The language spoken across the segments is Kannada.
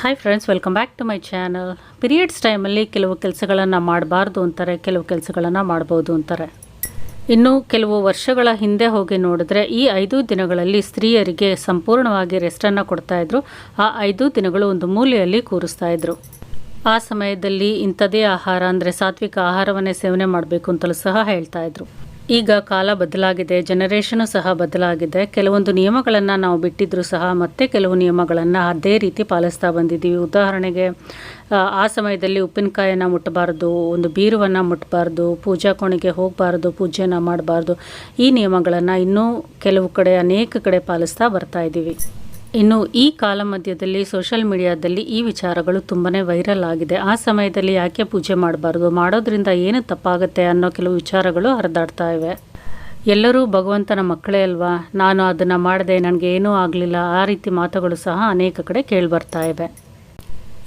Hi friends welcome back to my channel periods ಟೈಮಲ್ಲಿ ಕೆಲವು ಕೆಲಸಗಳನ್ನು ಮಾಡಬಾರ್ದು ಅಂತಾರೆ, ಕೆಲವು ಕೆಲಸಗಳನ್ನು ಮಾಡ್ಬೋದು ಅಂತಾರೆ. ಇನ್ನು ಕೆಲವು ವರ್ಷಗಳ ಹಿಂದೆ ಹೋಗಿ ನೋಡಿದ್ರೆ ಈ ಐದು ದಿನಗಳಲ್ಲಿ ಸ್ತ್ರೀಯರಿಗೆ ಸಂಪೂರ್ಣವಾಗಿ ರೆಸ್ಟನ್ನು ಕೊಡ್ತಾಯಿದ್ರು ಆ ಐದು ದಿನಗಳು ಒಂದು ಮೂಲೆಯಲ್ಲಿ ಕೂರಿಸ್ತಾ ಇದ್ರು. ಆ ಸಮಯದಲ್ಲಿ ಇಂಥದೇ ಆಹಾರ ಅಂದರೆ ಸಾತ್ವಿಕ ಆಹಾರವನ್ನೇ ಸೇವನೆ ಮಾಡಬೇಕು ಅಂತಲೂ ಸಹ ಹೇಳ್ತಾ ಇದ್ರು. ಈಗ ಕಾಲ ಬದಲಾಗಿದೆ ಜನರೇಷನು ಸಹ ಬದಲಾಗಿದೆ. ಕೆಲವೊಂದು ನಿಯಮಗಳನ್ನು ನಾವು ಬಿಟ್ಟಿದ್ರು ಸಹ ಮತ್ತೆ ಕೆಲವು ನಿಯಮಗಳನ್ನು ಅದೇ ರೀತಿ ಪಾಲಿಸ್ತಾ ಬಂದಿದ್ದೀವಿ. ಉದಾಹರಣೆಗೆ ಆ, ಸಮಯದಲ್ಲಿ ಉಪ್ಪಿನಕಾಯನ್ನು ಮುಟ್ಟಬಾರ್ದು ಒಂದು ಬೀರುವನ್ನು ಮುಟ್ಟಬಾರ್ದು ಪೂಜಾ ಕೋಣೆಗೆ ಹೋಗಬಾರ್ದು ಪೂಜೆನ ಮಾಡಬಾರ್ದು. ಈ ನಿಯಮಗಳನ್ನು ಇನ್ನೂ ಕೆಲವು ಕಡೆ ಅನೇಕ ಕಡೆ ಪಾಲಿಸ್ತಾ ಬರ್ತಾ ಇದ್ದೀವಿ. ಇನ್ನು ಈ ಕಾಲ ಮಧ್ಯದಲ್ಲಿ ಸೋಷಿಯಲ್ ಮೀಡಿಯಾದಲ್ಲಿ ಈ ವಿಚಾರಗಳು ತುಂಬಾ ವೈರಲ್ ಆಗಿದೆ. ಆ ಸಮಯದಲ್ಲಿ ಯಾಕೆ ಪೂಜೆ ಮಾಡಬಾರ್ದು? ಮಾಡೋದ್ರಿಂದ ಏನು ತಪ್ಪಾಗುತ್ತೆ ಅನ್ನೋ ಕೆಲವು ವಿಚಾರಗಳು ಹರಿದಾಡ್ತಾ ಇವೆ. ಎಲ್ಲರೂ ಭಗವಂತನ ಮಕ್ಕಳೇ ಅಲ್ವಾ? ನಾನು ಅದನ್ನು ಮಾಡಿದೆ ನನಗೆ ಏನೂ ಆಗಲಿಲ್ಲ. ಆ ರೀತಿ ಮಾತುಗಳು ಸಹ ಅನೇಕ ಕಡೆ ಕೇಳಿಬರ್ತಾ ಇವೆ.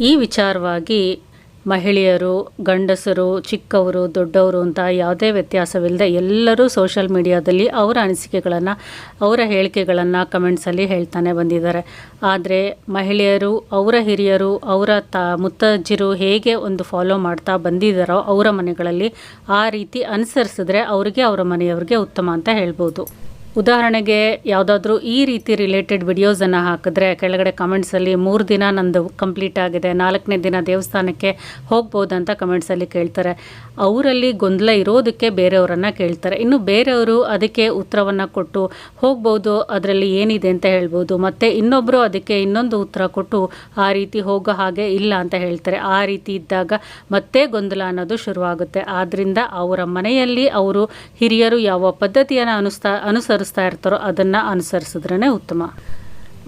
ಈ ವಿಚಾರವಾಗಿ ಮಹಿಳೆಯರು, ಗಂಡಸರು, ಚಿಕ್ಕವರು, ದೊಡ್ಡವರು ಅಂತ ಯಾವುದೇ ವ್ಯತ್ಯಾಸವಿಲ್ಲದೆ ಎಲ್ಲರೂ ಸೋಷಲ್ ಮೀಡಿಯಾದಲ್ಲಿ ಅವರ ಅನಿಸಿಕೆಗಳನ್ನು, ಅವರ ಹೇಳಿಕೆಗಳನ್ನು ಕಮೆಂಟ್ಸಲ್ಲಿ ಹೇಳ್ತಾನೆ ಬಂದಿದ್ದಾರೆ. ಆದರೆ ಮಹಿಳೆಯರು, ಅವರ ಹಿರಿಯರು, ಅವರ ತ, ಮುತ್ತಜ್ಜಿರು ಹೇಗೆ ಒಂದು ಫಾಲೋ ಮಾಡ್ತಾ ಬಂದಿದ್ದಾರೋ ಅವರ ಮನೆಗಳಲ್ಲಿ ಆ ರೀತಿ ಅನುಸರಿಸಿದ್ರೆ ಅವರಿಗೆ, ಅವರ ಮನೆಯವರಿಗೆ ಉತ್ತಮ ಅಂತ ಹೇಳ್ಬೋದು. ಉದಾಹರಣೆಗೆ ಯಾವುದಾದ್ರೂ ಈ ರೀತಿ ರಿಲೇಟೆಡ್ ವಿಡಿಯೋಸನ್ನು ಹಾಕಿದ್ರೆ ಕೆಳಗಡೆ ಕಮೆಂಟ್ಸಲ್ಲಿ ಮೂರು ದಿನ ನಂದು ಕಂಪ್ಲೀಟ್ ಆಗಿದೆ, ನಾಲ್ಕನೇ ದಿನ ದೇವಸ್ಥಾನಕ್ಕೆ ಹೋಗ್ಬೋದಂತ ಕಮೆಂಟ್ಸಲ್ಲಿ ಕೇಳ್ತಾರೆ. ಅವರಲ್ಲಿ ಗೊಂದಲ ಇರೋದಕ್ಕೆ ಬೇರೆಯವರನ್ನು ಕೇಳ್ತಾರೆ. ಇನ್ನು ಬೇರೆಯವರು ಅದಕ್ಕೆ ಉತ್ತರವನ್ನು ಕೊಟ್ಟು ಹೋಗ್ಬೋದು, ಅದರಲ್ಲಿ ಏನಿದೆ ಅಂತ ಹೇಳ್ಬೋದು, ಮತ್ತು ಇನ್ನೊಬ್ಬರು ಅದಕ್ಕೆ ಇನ್ನೊಂದು ಉತ್ತರ ಕೊಟ್ಟು ಆ ರೀತಿ ಹೋಗೋ ಹಾಗೆ ಇಲ್ಲ ಅಂತ ಹೇಳ್ತಾರೆ. ಆ ರೀತಿ ಇದ್ದಾಗ ಮತ್ತೆ ಗೊಂದಲ ಅನ್ನೋದು ಶುರುವಾಗುತ್ತೆ. ಆದ್ದರಿಂದ ಅವರ ಮನೆಯಲ್ಲಿ ಅವರು ಹಿರಿಯರು ಯಾವ ಪದ್ಧತಿಯನ್ನು ಅನುಸ್ತಾ ಅನುಸರಿಸ್ತಾ ಇರ್ತಾರೋ ಅದನ್ನು ಅನುಸರಿಸಿದ್ರೇ ಉತ್ತಮ.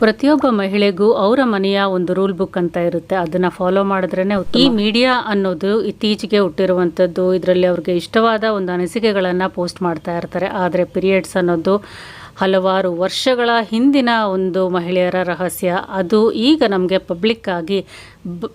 ಪ್ರತಿಯೊಬ್ಬ ಮಹಿಳೆಗೂ ಅವರ ಮನೆಯ ಒಂದು ರೂಲ್ ಬುಕ್ ಅಂತ ಇರುತ್ತೆ. ಅದನ್ನು ಫಾಲೋ ಮಾಡಿದ್ರೇ ಈ ಮೀಡಿಯಾ ಅನ್ನೋದು ಇತ್ತೀಚೆಗೆ ಹುಟ್ಟಿರುವಂಥದ್ದು ಇದರಲ್ಲಿ ಅವ್ರಿಗೆ ಇಷ್ಟವಾದ ಒಂದು ಅನಿಸಿಕೆಗಳನ್ನು ಪೋಸ್ಟ್ ಮಾಡ್ತಾ ಇರ್ತಾರೆ. ಆದರೆ ಪೀರಿಯಡ್ಸ್ ಅನ್ನೋದು ಹಲವಾರು ವರ್ಷಗಳ ಹಿಂದಿನ ಒಂದು ಮಹಿಳೆಯರ ರಹಸ್ಯ. ಅದು ಈಗ ನಮಗೆ ಪಬ್ಲಿಕ್ ಆಗಿ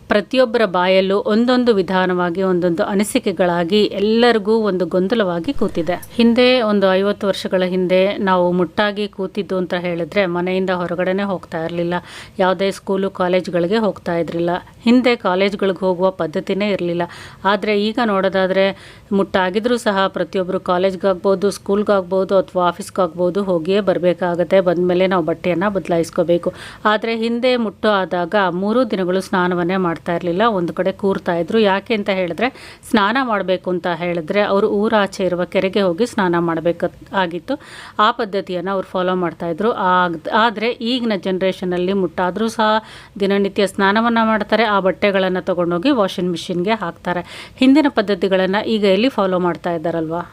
ಪ್ರತಿಯೊಬ್ಬರ ಬಾಯಲ್ಲೂ ಒಂದೊಂದು ವಿಧಾನವಾಗಿ, ಒಂದೊಂದು ಅನಿಸಿಕೆಗಳಾಗಿ ಎಲ್ಲರಿಗೂ ಒಂದು ಗೊಂದಲವಾಗಿ ಕೂತಿದೆ. ಹಿಂದೆ ಒಂದು ಐವತ್ತು ವರ್ಷಗಳ ಹಿಂದೆ ನಾವು ಮುಟ್ಟಾಗಿ ಕೂತಿದ್ದು ಅಂತ ಹೇಳಿದ್ರೆ ಮನೆಯಿಂದ ಹೊರಗಡೆನೆ ಹೋಗ್ತಾ ಇರಲಿಲ್ಲ. ಯಾವುದೇ ಸ್ಕೂಲು ಕಾಲೇಜ್ಗಳಿಗೆ ಹೋಗ್ತಾ ಇದ್ರಿಲ್ಲ. ಹಿಂದೆ ಕಾಲೇಜ್ಗಳಿಗೆ ಹೋಗುವ ಪದ್ಧತಿನೇ ಇರಲಿಲ್ಲ. ಆದರೆ ಈಗ ನೋಡೋದಾದರೆ ಮುಟ್ಟಾಗಿದ್ರೂ ಸಹ ಪ್ರತಿಯೊಬ್ಬರು ಕಾಲೇಜ್ಗಾಗ್ಬೋದು ಸ್ಕೂಲ್ಗಾಗ್ಬೋದು ಅಥವಾ ಆಫೀಸ್ಗಾಗ್ಬೋದು ಹೋಗಿಯೇ ಬರಬೇಕಾಗತ್ತೆ. ಬಂದಮೇಲೆ ನಾವು ಬಟ್ಟೆಯನ್ನು ಬದಲಾಯಿಸ್ಕೋಬೇಕು. ಆದರೆ ಹಿಂದೆ ಮುಟ್ಟು ಆದಾಗ ಮೂರು ದಿನಗಳು ಸ್ನಾನವನ್ನೇ ಮಾಡ್ತಾ ಇರಲಿಲ್ಲ. ಒಂದು ಕಡೆ ಕೂರ್ತಾ ಇದ್ರು. ಯಾಕೆ ಅಂತ ಹೇಳಿದ್ರೆ, ಸ್ನಾನ ಮಾಡಬೇಕು ಅಂತ ಹೇಳಿದ್ರೆ ಅವರು ಊರಾಚೆ ಇರುವ ಕೆರೆಗೆ ಹೋಗಿ ಸ್ನಾನ ಮಾಡಬೇಕು ಆಗಿತ್ತು. ಆ ಪದ್ಧತಿಯನ್ನು ಅವ್ರು ಫಾಲೋ ಮಾಡ್ತಾ ಇದ್ರು. ಆಗ್- ಆದರೆ ಈಗಿನ ಜನ್ರೇಷನಲ್ಲಿ ಮುಟ್ಟಾದರೂ ಸಹ ದಿನನಿತ್ಯ ಸ್ನಾನವನ್ನು ಮಾಡ್ತಾರೆ. ಆ ಬಟ್ಟೆಗಳನ್ನು ತಗೊಂಡೋಗಿ ವಾಷಿಂಗ್ ಮಿಷಿನ್ಗೆ ಹಾಕ್ತಾರೆ. ಹಿಂದಿನ ಪದ್ಧತಿಗಳನ್ನು ಈಗ ಎಲ್ಲಿ ಫಾಲೋ ಮಾಡ್ತಾ ಇದ್ದಾರಲ್ವಾ?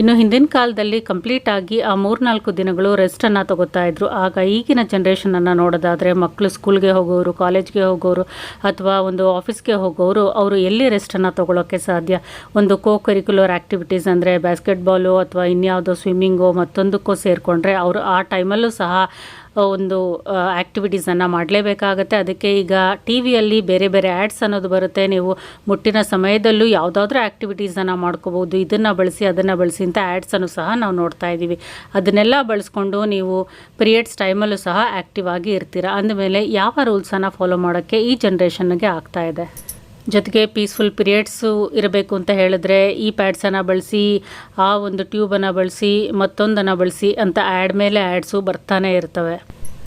ಇನ್ನು ಹಿಂದಿನ ಕಾಲದಲ್ಲಿ ಕಂಪ್ಲೀಟ್ ಆಗಿ ಆ ಮೂರ್ನಾಲ್ಕು ದಿನಗಳು ರೆಸ್ಟನ್ನು ತಗೋತಾ ಇದ್ರು. ಆಗ ಈಗಿನ ಜನ್ರೇಷನನ್ನು ನೋಡೋದಾದರೆ ಮಕ್ಕಳು ಸ್ಕೂಲ್ಗೆ ಹೋಗೋರು ಕಾಲೇಜ್ಗೆ ಹೋಗೋರು ಅಥವಾ ಒಂದು ಆಫೀಸ್ಗೆ ಹೋಗೋರು, ಅವರು ಎಲ್ಲಿ ರೆಸ್ಟನ್ನು ತಗೊಳ್ಳೋಕ್ಕೆ ಸಾಧ್ಯ? ಒಂದು ಕೋ ಕರಿಕ್ಯುಲರ್ ಆ್ಯಕ್ಟಿವಿಟೀಸ್ ಅಂದರೆ ಬ್ಯಾಸ್ಕೆಟ್ಬಾಲು ಅಥವಾ ಇನ್ಯಾವುದೋ ಸ್ವಿಮ್ಮಿಂಗು ಮತ್ತೊಂದಕ್ಕೂ ಸೇರಿಕೊಂಡ್ರೆ ಅವರು ಆ ಟೈಮಲ್ಲೂ ಸಹ ಒಂದು ಆ್ಯಕ್ಟಿವಿಟೀಸನ್ನು ಮಾಡಲೇಬೇಕಾಗತ್ತೆ. ಅದಕ್ಕೆ ಈಗ ಟಿ ವಿಯಲ್ಲಿ ಬೇರೆ ಬೇರೆ ಆ್ಯಡ್ಸ್ ಅನ್ನೋದು ಬರುತ್ತೆ. ನೀವು ಮುಟ್ಟಿನ ಸಮಯದಲ್ಲೂ ಯಾವುದಾದ್ರೂ ಆ್ಯಕ್ಟಿವಿಟೀಸನ್ನು ಮಾಡ್ಕೋಬೋದು ಇದನ್ನು ಬಳಸಿ, ಅದನ್ನು ಬಳಸಿ ಅಂತ ಆ್ಯಡ್ಸನ್ನು ಸಹ ನಾವು ನೋಡ್ತಾ ಇದ್ದೀವಿ. ಅದನ್ನೆಲ್ಲ ಬಳಸ್ಕೊಂಡು ನೀವು ಪಿರಿಯಡ್ಸ್ ಟೈಮಲ್ಲೂ ಸಹ ಆ್ಯಕ್ಟಿವ್ ಆಗಿ ಇರ್ತೀರ. ಅಂದಮೇಲೆ ಯಾವ ರೂಲ್ಸನ್ನು ಫಾಲೋ ಮಾಡೋಕ್ಕೆ ಈ ಜನ್ರೇಷನ್ಗೆ ಆಗ್ತಾ ಇದೆ? ಜೊತೆಗೆ ಪೀಸ್ಫುಲ್ ಪೀರಿಯಡ್ಸು ಇರಬೇಕು ಅಂತ ಹೇಳಿದ್ರೆ ಈ ಪ್ಯಾಡ್ಸನ್ನು ಬಳಸಿ, ಆ ಒಂದು ಟ್ಯೂಬನ್ನು ಬಳಸಿ, ಮತ್ತೊಂದನ್ನು ಬಳಸಿ ಅಂತ ಆ್ಯಡ್ ಮೇಲೆ ಆ್ಯಡ್ಸು ಬರ್ತಾನೆ ಇರ್ತವೆ.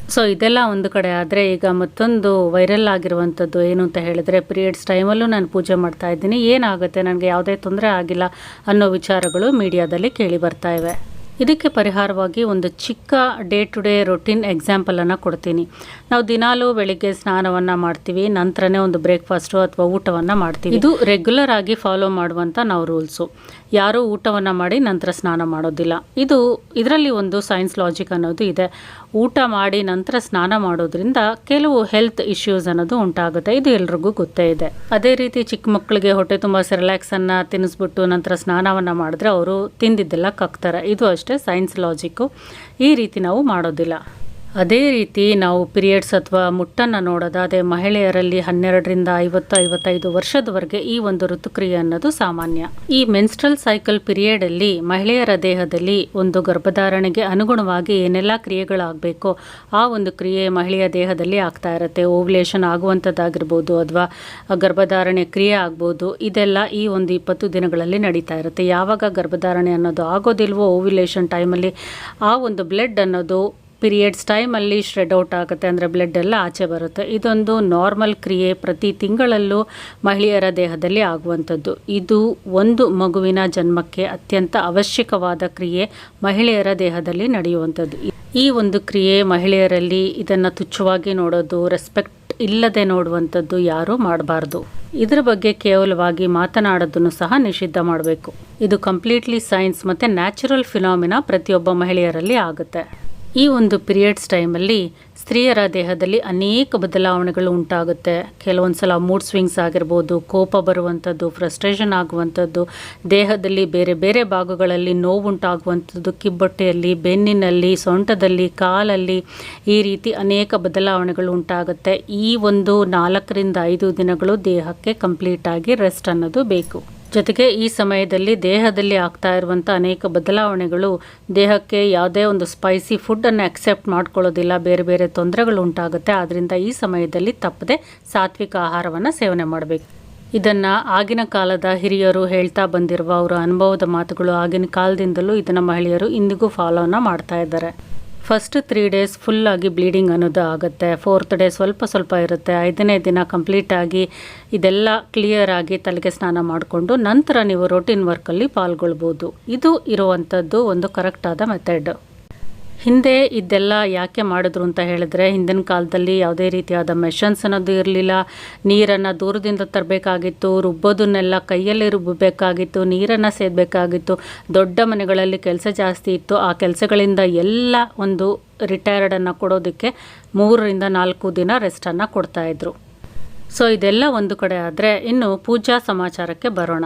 ಸೊ ಇದೆಲ್ಲ ಒಂದು ಕಡೆ ಆದರೆ ಈಗ ಮತ್ತೊಂದು ವೈರಲ್ ಆಗಿರುವಂಥದ್ದು ಏನು ಅಂತ ಹೇಳಿದ್ರೆ ಪೀರಿಯಡ್ಸ್ ಟೈಮಲ್ಲೂ ನಾನು ಪೂಜೆ ಮಾಡ್ತಾ ಇದ್ದೀನಿ. ಏನಾಗುತ್ತೆ? ನನಗೆ ಯಾವುದೇ ತೊಂದರೆ ಆಗಿಲ್ಲ ಅನ್ನೋ ವಿಚಾರಗಳು ಮೀಡಿಯಾದಲ್ಲಿ ಕೇಳಿ ಬರ್ತಾ ಇವೆ. ಇದಕ್ಕೆ ಪರಿಹಾರವಾಗಿ ಒಂದು ಚಿಕ್ಕ ಡೇ ಟು ಡೇ ರೊಟೀನ್ ಎಕ್ಸಾಂಪಲನ್ನು ಕೊಡ್ತೀನಿ. ನಾವು ದಿನಾಲೂ ಬೆಳಿಗ್ಗೆ ಸ್ನಾನವನ್ನು ಮಾಡ್ತೀವಿ, ನಂತರನೇ ಒಂದು ಬ್ರೇಕ್ಫಾಸ್ಟು ಅಥವಾ ಊಟವನ್ನು ಮಾಡ್ತೀವಿ. ಇದು ರೆಗ್ಯುಲರ್ ಆಗಿ ಫಾಲೋ ಮಾಡುವಂಥ ನಾವು ರೂಲ್ಸು ಯಾರೂ ಊಟವನ್ನು ಮಾಡಿ ನಂತರ ಸ್ನಾನ ಮಾಡೋದಿಲ್ಲ. ಇದು, ಇದರಲ್ಲಿ ಒಂದು ಸೈನ್ಸ್ ಲಾಜಿಕ್ ಅನ್ನೋದು ಇದೆ. ಊಟ ಮಾಡಿ ನಂತರ ಸ್ನಾನ ಮಾಡೋದ್ರಿಂದ ಕೆಲವು ಹೆಲ್ತ್ ಇಶ್ಯೂಸ್ ಅನ್ನೋದು ಉಂಟಾಗುತ್ತೆ. ಇದು ಎಲ್ರಿಗೂ ಗೊತ್ತೇ ಇದೆ. ಅದೇ ರೀತಿ ಚಿಕ್ಕ ಮಕ್ಕಳಿಗೆ ಹೊಟ್ಟೆ ತುಂಬ ಸೆರೆಲ್ಯಾಕ್ಸನ್ನು ತಿನ್ನಿಸ್ಬಿಟ್ಟು ನಂತರ ಸ್ನಾನವನ್ನು ಮಾಡಿದ್ರೆ ಅವರು ತಿಂದಿದ್ದೆಲ್ಲ ಕಕ್ತಾರೆ. ಇದು ಅಷ್ಟೇ ಸೈನ್ಸ್ ಲಾಜಿಕ್ಕು ಈ ರೀತಿ ನಾವು ಮಾಡೋದಿಲ್ಲ. ಅದೇ ರೀತಿ ನಾವು ಪಿರಿಯಡ್ಸ್ ಅಥವಾ ಮುಟ್ಟನ್ನು ನೋಡೋದಾದರೆ ಮಹಿಳೆಯರಲ್ಲಿ ಹನ್ನೆರಡರಿಂದ ಐವತ್ತು, ಐವತ್ತೈದು ವರ್ಷದವರೆಗೆ ಈ ಒಂದು ಋತುಕ್ರಿಯೆ ಅನ್ನೋದು ಸಾಮಾನ್ಯ. ಈ ಮೆನ್ಸ್ಟ್ರಲ್ ಸೈಕಲ್ ಪೀರಿಯಡಲ್ಲಿ ಮಹಿಳೆಯರ ದೇಹದಲ್ಲಿ ಒಂದು ಗರ್ಭಧಾರಣೆಗೆ ಅನುಗುಣವಾಗಿ ಏನೆಲ್ಲ ಕ್ರಿಯೆಗಳಾಗಬೇಕೋ ಆ ಒಂದು ಕ್ರಿಯೆ ಮಹಿಳೆಯ ದೇಹದಲ್ಲಿ ಆಗ್ತಾ ಇರುತ್ತೆ. ಓವ್ಯುಲೇಷನ್ ಆಗುವಂಥದ್ದಾಗಿರ್ಬೋದು ಅಥವಾ ಗರ್ಭಧಾರಣೆ ಕ್ರಿಯೆ ಆಗ್ಬೋದು, ಇದೆಲ್ಲ ಈ ಒಂದು ಇಪ್ಪತ್ತು ದಿನಗಳಲ್ಲಿ ನಡೀತಾ ಇರುತ್ತೆ. ಯಾವಾಗ ಗರ್ಭಧಾರಣೆ ಅನ್ನೋದು ಆಗೋದಿಲ್ವೋ, ಓವ್ಯುಲೇಷನ್ ಟೈಮಲ್ಲಿ ಆ ಒಂದು ಬ್ಲಡ್ ಅನ್ನೋದು ಪೀರಿಯಡ್ಸ್ ಟೈಮಲ್ಲಿ ಶ್ರೆಡ್ ಔಟ್ ಆಗುತ್ತೆ ಅಂದರೆ ಬ್ಲಡ್ ಎಲ್ಲ ಆಚೆ ಬರುತ್ತೆ. ಇದೊಂದು ನಾರ್ಮಲ್ ಕ್ರಿಯೆ ಪ್ರತಿ ತಿಂಗಳಲ್ಲೂ ಮಹಿಳೆಯರ ದೇಹದಲ್ಲಿ ಆಗುವಂಥದ್ದು. ಇದು ಒಂದು ಮಗುವಿನ ಜನ್ಮಕ್ಕೆ ಅತ್ಯಂತ ಅವಶ್ಯಕವಾದ ಕ್ರಿಯೆ ಮಹಿಳೆಯರ ದೇಹದಲ್ಲಿ ನಡೆಯುವಂಥದ್ದು. ಈ ಒಂದು ಕ್ರಿಯೆ ಮಹಿಳೆಯರಲ್ಲಿ ಇದನ್ನು ತುಚ್ಛವಾಗಿ ನೋಡೋದು ರೆಸ್ಪೆಕ್ಟ್ ಇಲ್ಲದೆ ನೋಡುವಂಥದ್ದು ಯಾರೂ ಮಾಡಬಾರ್ದು. ಇದರ ಬಗ್ಗೆ ಕೇವಲವಾಗಿ ಮಾತನಾಡೋದನ್ನು ಸಹ ನಿಷಿದ್ಧ ಮಾಡಬೇಕು. ಇದು ಕಂಪ್ಲೀಟ್ಲಿ ಸೈನ್ಸ್ ಮತ್ತು ನ್ಯಾಚುರಲ್ ಫಿನಾಮಿನಾ ಪ್ರತಿಯೊಬ್ಬ ಮಹಿಳೆಯರಲ್ಲಿ ಆಗುತ್ತೆ. ಈ ಒಂದು ಪೀರಿಯಡ್ಸ್ ಟೈಮಲ್ಲಿ ಸ್ತ್ರೀಯರ ದೇಹದಲ್ಲಿ ಅನೇಕ ಬದಲಾವಣೆಗಳು ಉಂಟಾಗುತ್ತೆ. ಕೆಲವೊಂದು ಸಲ ಮೂಡ್ ಸ್ವಿಂಗ್ಸ್ ಆಗಿರ್ಬೋದು, ಕೋಪ ಬರುವಂಥದ್ದು ಫ್ರಸ್ಟ್ರೇಷನ್ ಆಗುವಂಥದ್ದು, ದೇಹದಲ್ಲಿ ಬೇರೆ ಬೇರೆ ಭಾಗಗಳಲ್ಲಿ ನೋವುಂಟಾಗುವಂಥದ್ದು, ಕಿಬ್ಬೊಟ್ಟೆಯಲ್ಲಿ, ಬೆನ್ನಿನಲ್ಲಿ, ಸೊಂಟದಲ್ಲಿ, ಕಾಲಲ್ಲಿ ಈ ರೀತಿ ಅನೇಕ ಬದಲಾವಣೆಗಳು ಉಂಟಾಗುತ್ತೆ. ಈ ಒಂದು ನಾಲ್ಕರಿಂದ ಐದು ದಿನಗಳು ದೇಹಕ್ಕೆ ಕಂಪ್ಲೀಟಾಗಿ ರೆಸ್ಟ್ ಅನ್ನೋದು ಬೇಕು. ಜೊತೆಗೆ ಈ ಸಮಯದಲ್ಲಿ ದೇಹದಲ್ಲಿ ಆಗ್ತಾ ಇರುವಂಥ ಅನೇಕ ಬದಲಾವಣೆಗಳು ದೇಹಕ್ಕೆ ಯಾವುದೇ ಒಂದು ಸ್ಪೈಸಿ ಫುಡ್ಡನ್ನು ಅಕ್ಸೆಪ್ಟ್ ಮಾಡ್ಕೊಳ್ಳೋದಿಲ್ಲ, ಬೇರೆ ಬೇರೆ ತೊಂದರೆಗಳು ಉಂಟಾಗುತ್ತೆ. ಆದ್ದರಿಂದ ಈ ಸಮಯದಲ್ಲಿ ತಪ್ಪದೆ ಸಾತ್ವಿಕ ಆಹಾರವನ್ನು ಸೇವನೆ ಮಾಡಬೇಕು. ಇದನ್ನು ಆಗಿನ ಕಾಲದ ಹಿರಿಯರು ಹೇಳ್ತಾ ಬಂದಿರುವ ಅವರ ಅನುಭವದ ಮಾತುಗಳು ಆಗಿನ ಕಾಲದಿಂದಲೂ ಇದನ್ನು ಮಹಿಳೆಯರು ಇಂದಿಗೂ ಫಾಲೋನ ಮಾಡ್ತಾ ಇದ್ದಾರೆ. ಫಸ್ಟ್ ತ್ರೀ ಡೇಸ್ ಫುಲ್ಲಾಗಿ ಬ್ಲೀಡಿಂಗ್ ಅನ್ನೋದು ಆಗುತ್ತೆ. ಫೋರ್ತ್ ಡೇ ಸ್ವಲ್ಪ ಸ್ವಲ್ಪ ಇರುತ್ತೆ. ಐದನೇ ದಿನ ಕಂಪ್ಲೀಟಾಗಿ ಇದೆಲ್ಲ ಕ್ಲಿಯರ್ ಆಗಿ ತಲೆಗೆ ಸ್ನಾನ ಮಾಡಿಕೊಂಡು ನಂತರ ನೀವು ರೊಟೀನ್ ವರ್ಕಲ್ಲಿ ಪಾಲ್ಗೊಳ್ಬೋದು. ಇದು ಇರುವಂಥದ್ದು ಒಂದು ಕರೆಕ್ಟಾದ ಮೆಥಡ್ ಹಿಂದೆ ಇದೆಲ್ಲ ಯಾಕೆ ಮಾಡಿದ್ರು ಅಂತ ಹೇಳಿದ್ರೆ, ಹಿಂದಿನ ಕಾಲದಲ್ಲಿ ಯಾವುದೇ ರೀತಿಯಾದ ಮೆಷನ್ಸ್ ಅನ್ನೋದು ಇರಲಿಲ್ಲ. ನೀರನ್ನು ದೂರದಿಂದ ತರಬೇಕಾಗಿತ್ತು, ರುಬ್ಬೋದನ್ನೆಲ್ಲ ಕೈಯಲ್ಲಿ ರುಬ್ಬಬೇಕಾಗಿತ್ತು, ನೀರನ್ನು ಸೇದಬೇಕಾಗಿತ್ತು. ದೊಡ್ಡ ಮನೆಗಳಲ್ಲಿ ಕೆಲಸ ಜಾಸ್ತಿ ಇತ್ತು. ಆ ಕೆಲಸಗಳಿಂದ ಎಲ್ಲ ಒಂದು ರಿಟೈರ್ಡನ್ನು ಕೊಡೋದಕ್ಕೆ ಮೂರರಿಂದ ನಾಲ್ಕು ದಿನ ರೆಸ್ಟನ್ನು ಕೊಡ್ತಾಯಿದ್ರು ಸೊ ಇದೆಲ್ಲ ಒಂದು ಕಡೆ ಆದರೆ ಇನ್ನು ಪೂಜಾ ಸಮಾಚಾರಕ್ಕೆ ಬರೋಣ.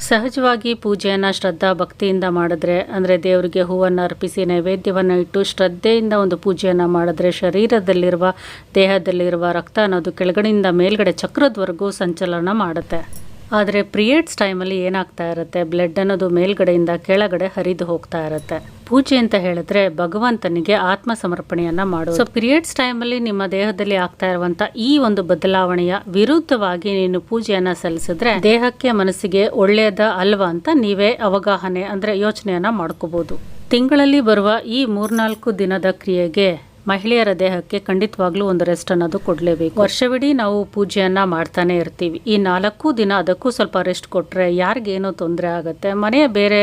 ಸಹಜವಾಗಿ ಪೂಜೆಯನ್ನು ಶ್ರದ್ಧಾ ಭಕ್ತಿಯಿಂದ ಮಾಡಿದ್ರೆ, ಅಂದರೆ ದೇವರಿಗೆ ಹೂವನ್ನು ಅರ್ಪಿಸಿ ನೈವೇದ್ಯವನ್ನು ಇಟ್ಟು ಶ್ರದ್ಧೆಯಿಂದ ಒಂದು ಪೂಜೆಯನ್ನು ಮಾಡಿದ್ರೆ ಶರೀರದಲ್ಲಿರುವ, ದೇಹದಲ್ಲಿರುವ ರಕ್ತ ಅನ್ನೋದು ಕೆಳಗಡೆಯಿಂದ ಮೇಲ್ಗಡೆ ಚಕ್ರದವರೆಗೂ ಸಂಚಲನ ಮಾಡುತ್ತೆ. ಆದರೆ ಪಿರಿಯಡ್ಸ್ ಟೈಮಲ್ಲಿ ಏನಾಗ್ತಾ ಇರುತ್ತೆ? ಬ್ಲಡ್ ಅನ್ನೋದು ಮೇಲ್ಗಡೆಯಿಂದ ಕೆಳಗಡೆ ಹರಿದು ಹೋಗ್ತಾ ಇರುತ್ತೆ. ಪೂಜೆ ಅಂತ ಹೇಳಿದ್ರೆ ಭಗವಂತನಿಗೆ ಆತ್ಮ ಸಮರ್ಪಣೆಯನ್ನ ಮಾಡೋದು ಸೊ ಪಿರಿಯಡ್ಸ್ ಟೈಮಲ್ಲಿ ನಿಮ್ಮ ದೇಹದಲ್ಲಿ ಆಗ್ತಾ ಇರುವಂತ ಈ ಒಂದು ಬದಲಾವಣೆಯ ವಿರುದ್ಧವಾಗಿ ನೀನು ಪೂಜೆಯನ್ನ ಸಲ್ಲಿಸಿದ್ರೆ ದೇಹಕ್ಕೆ ಮನಸ್ಸಿಗೆ ಒಳ್ಳೆಯದ ಅಲ್ವಾ ಅಂತ ನೀವೇ ಅವಗಾಹನೆ ಅಂದ್ರೆ ಯೋಚನೆಯನ್ನ ಮಾಡ್ಕೋಬಹುದು ತಿಂಗಳಲ್ಲಿ ಬರುವ ಈ ಮೂರ್ನಾಲ್ಕು ದಿನದ ಕ್ರಿಯೆಗೆ ಮಹಿಳೆಯರ ದೇಹಕ್ಕೆ ಖಂಡಿತವಾಗ್ಲೂ ಒಂದು ರೆಸ್ಟ್ ಅನ್ನೋದು ಕೊಡಲೇಬೇಕು. ವರ್ಷವಿಡೀ ನಾವು ಪೂಜೆಯನ್ನ ಮಾಡ್ತಾನೆ ಇರ್ತೀವಿ. ಈ ನಾಲ್ಕು ದಿನ ಅದಕ್ಕೂ ಸ್ವಲ್ಪ ರೆಸ್ಟ್ ಕೊಟ್ಟರೆ ಯಾರಿಗೇನೋ ತೊಂದರೆ ಆಗುತ್ತೆ. ಮನೆಯ ಬೇರೆ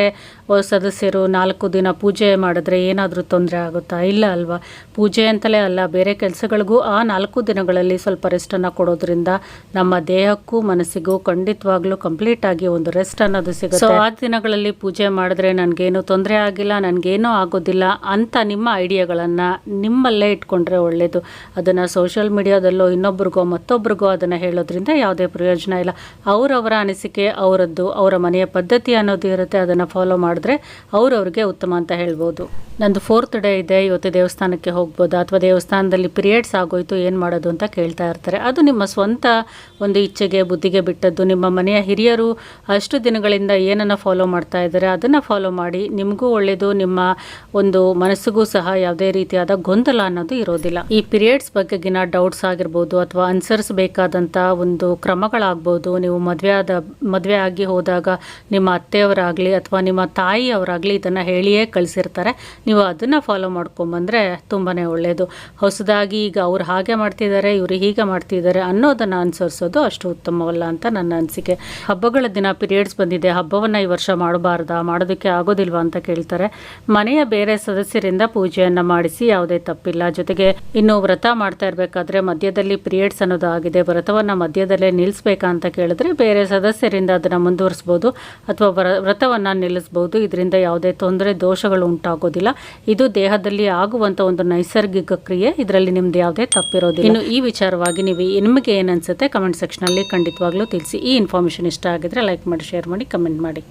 ಸದಸ್ಯರು ನಾಲ್ಕು ದಿನ ಪೂಜೆ ಮಾಡಿದ್ರೆ ಏನಾದರೂ ತೊಂದರೆ ಆಗುತ್ತಾ? ಇಲ್ಲ ಅಲ್ವಾ? ಪೂಜೆ ಅಂತಲೇ ಅಲ್ಲ ಬೇರೆ ಕೆಲಸಗಳಿಗೂ ಆ ನಾಲ್ಕು ದಿನಗಳಲ್ಲಿ ಸ್ವಲ್ಪ ರೆಸ್ಟನ್ನು ಕೊಡೋದ್ರಿಂದ ನಮ್ಮ ದೇಹಕ್ಕೂ ಮನಸ್ಸಿಗೂ ಖಂಡಿತವಾಗ್ಲೂ ಕಂಪ್ಲೀಟ್ ಆಗಿ ಒಂದು ರೆಸ್ಟ್ ಅನ್ನೋದು ಸಿಗುತ್ತೆ. ಆ ದಿನಗಳಲ್ಲಿ ಪೂಜೆ ಮಾಡಿದ್ರೆ ನನಗೇನು ತೊಂದರೆ ಆಗಿಲ್ಲ ನನಗೇನೂ ಆಗೋದಿಲ್ಲ ಅಂತ ನಿಮ್ಮ ಐಡಿಯಾಗಳನ್ನು ನಿಮ್ಮಲ್ಲೇ ಇಟ್ಕೊಂಡ್ರೆ ಒಳ್ಳೆಯದು ಅದನ್ನು ಸೋಷಿಯಲ್ ಮೀಡಿಯಾದಲ್ಲೋ ಇನ್ನೊಬ್ರಿಗೋ ಮತ್ತೊಬ್ರಿಗೋ ಅದನ್ನು ಹೇಳೋದ್ರಿಂದ ಯಾವುದೇ ಪ್ರಯೋಜನ ಇಲ್ಲ. ಅವರವರ ಅನಿಸಿಕೆ, ಅವರದ್ದು, ಅವರ ಮನೆಯ ಪದ್ಧತಿ ಅನ್ನೋದು ಇರುತ್ತೆ. ಅದನ್ನು ಫಾಲೋ ಮಾಡಿದ್ರೆ ಅವ್ರವ್ರಿಗೆ ಉತ್ತಮ ಅಂತ ಹೇಳ್ಬೋದು. ನಂದು ಫೋರ್ತ್ ಡೇ ಇದೆ. ಇವತ್ತು ದೇವಸ್ಥಾನಕ್ಕೆ ಹೋಗ್ಬೋದು? ಅಥವಾ ದೇವಸ್ಥಾನದಲ್ಲಿ ಪಿರಿಯಡ್ಸ್ ಆಗೋಯ್ತು, ಏನು ಮಾಡೋದು ಅಂತ ಕೇಳ್ತಾ ಇರ್ತಾರೆ. ಅದು ನಿಮ್ಮ ಸ್ವಂತ ಒಂದು ಇಚ್ಛೆಗೆ, ಬುದ್ಧಿಗೆ ಬಿಟ್ಟದ್ದು. ನಿಮ್ಮ ಮನೆಯ ಹಿರಿಯರು ಅಷ್ಟು ದಿನಗಳಿಂದ ಏನನ್ನು ಫಾಲೋ ಮಾಡ್ತಾ ಇದ್ದಾರೆ, ಅದನ್ನು ಫಾಲೋ ಮಾಡಿ ನಿಮಗೂ ಒಳ್ಳೆಯದು ನಿಮ್ಮ ಒಂದು ಮನಸ್ಸಿಗೂ ಸಹ ಯಾವುದೇ ರೀತಿಯಾದ ಗೊಂದಲ ಅನ್ನೋದು ಇರೋದಿಲ್ಲ. ಈ ಪಿರಿಯಡ್ಸ್ ಬಗ್ಗೆಗಿನ ಡೌಟ್ಸ್ ಆಗಿರ್ಬೋದು ಅಥವಾ ಅನುಸರಿಸಬೇಕಾದಂಥ ಒಂದು ಕ್ರಮಗಳಾಗ್ಬೋದು. ನೀವು ಮದುವೆ ಆದ, ಮದುವೆ ಆಗಿ ಹೋದಾಗ ನಿಮ್ಮ ಅತ್ತೆಯವರಾಗಲಿ ಅಥವಾ ನಿಮ್ಮ ತಾಯಿಯವರಾಗಲಿ ಇದನ್ನು ಹೇಳಿಯೇ ಕಳಿಸಿರ್ತಾರೆ. ನೀವು ಅದನ್ನು ಫಾಲೋ ಮಾಡ್ಕೊಂಬಂದರೆ ತುಂಬಾ ಒಳ್ಳೆಯದು ಹೊಸದಾಗಿ ಈಗ ಅವ್ರು ಹಾಗೆ ಮಾಡ್ತಿದ್ದಾರೆ, ಇವರು ಹೀಗೆ ಮಾಡ್ತಿದ್ದಾರೆ ಅನ್ನೋದನ್ನು ಅನುಸರಿಸೋದು ಅಷ್ಟು ಉತ್ತಮವಲ್ಲ ಅಂತ ನನ್ನ ಅನಿಸಿಕೆ. ಹಬ್ಬಗಳ ದಿನ ಪಿರಿಯಡ್ಸ್ ಬಂದಿದೆ. ಹಬ್ಬವನ್ನು ಈ ವರ್ಷ ಮಾಡಬಾರ್ದಾ? ಮಾಡೋದಕ್ಕೆ ಆಗೋದಿಲ್ವಾ ಅಂತ ಕೇಳ್ತಾರೆ. ಮನೆಯ ಬೇರೆ ಸದಸ್ಯರಿಂದ ಪೂಜೆಯನ್ನು ಮಾಡಿಸಿ ಯಾವುದೇ ತಪ್ಪಿಲ್ಲ ಜೊತೆಗೆ ಇನ್ನು ವ್ರತ ಮಾಡ್ತಾ ಇರಬೇಕಾದ್ರೆ ಮಧ್ಯದಲ್ಲಿ ಪೀರಿಯಡ್ಸ್ ಅನ್ನೋದು ಆಗಿದೆ. ವ್ರತವನ್ನು ಮಧ್ಯದಲ್ಲೇ ನಿಲ್ಲಿಸ್ಬೇಕಾ ಅಂತ ಕೇಳಿದ್ರೆ ಬೇರೆ ಸದಸ್ಯರಿಂದ ಅದನ್ನು ಮುಂದುವರಿಸ್ಬೋದು ಅಥವಾ ವ್ರತವನ್ನ ನಿಲ್ಲಿಸ್ಬೋದು. ಇದರಿಂದ ಯಾವುದೇ ತೊಂದರೆ, ದೋಷಗಳು ಉಂಟಾಗೋದಿಲ್ಲ. ಇದು ದೇಹದಲ್ಲಿ ಆಗುವಂಥ ಒಂದು ನೈಸರ್ಗಿಕ ಕ್ರಿಯೆ. ಇದರಲ್ಲಿ ನಿಮ್ದು ಯಾವುದೇ ತಪ್ಪಿರೋದಿಲ್ಲ. ಇನ್ನು ಈ ವಿಚಾರವಾಗಿ ನೀವು ನಿಮಗೆ ಏನು ಅನ್ಸುತ್ತೆ ಕಮೆಂಟ್ ಸೆಕ್ಷನಲ್ಲಿ ಖಂಡಿತವಾಗ್ಲೂ ತಿಳಿಸಿ. ಈ ಇನ್ಫಾರ್ಮೇಷನ್ ಇಷ್ಟ ಆಗಿದ್ರೆ ಲೈಕ್ ಮಾಡಿ, ಶೇರ್ ಮಾಡಿ, ಕಮೆಂಟ್ ಮಾಡಿ.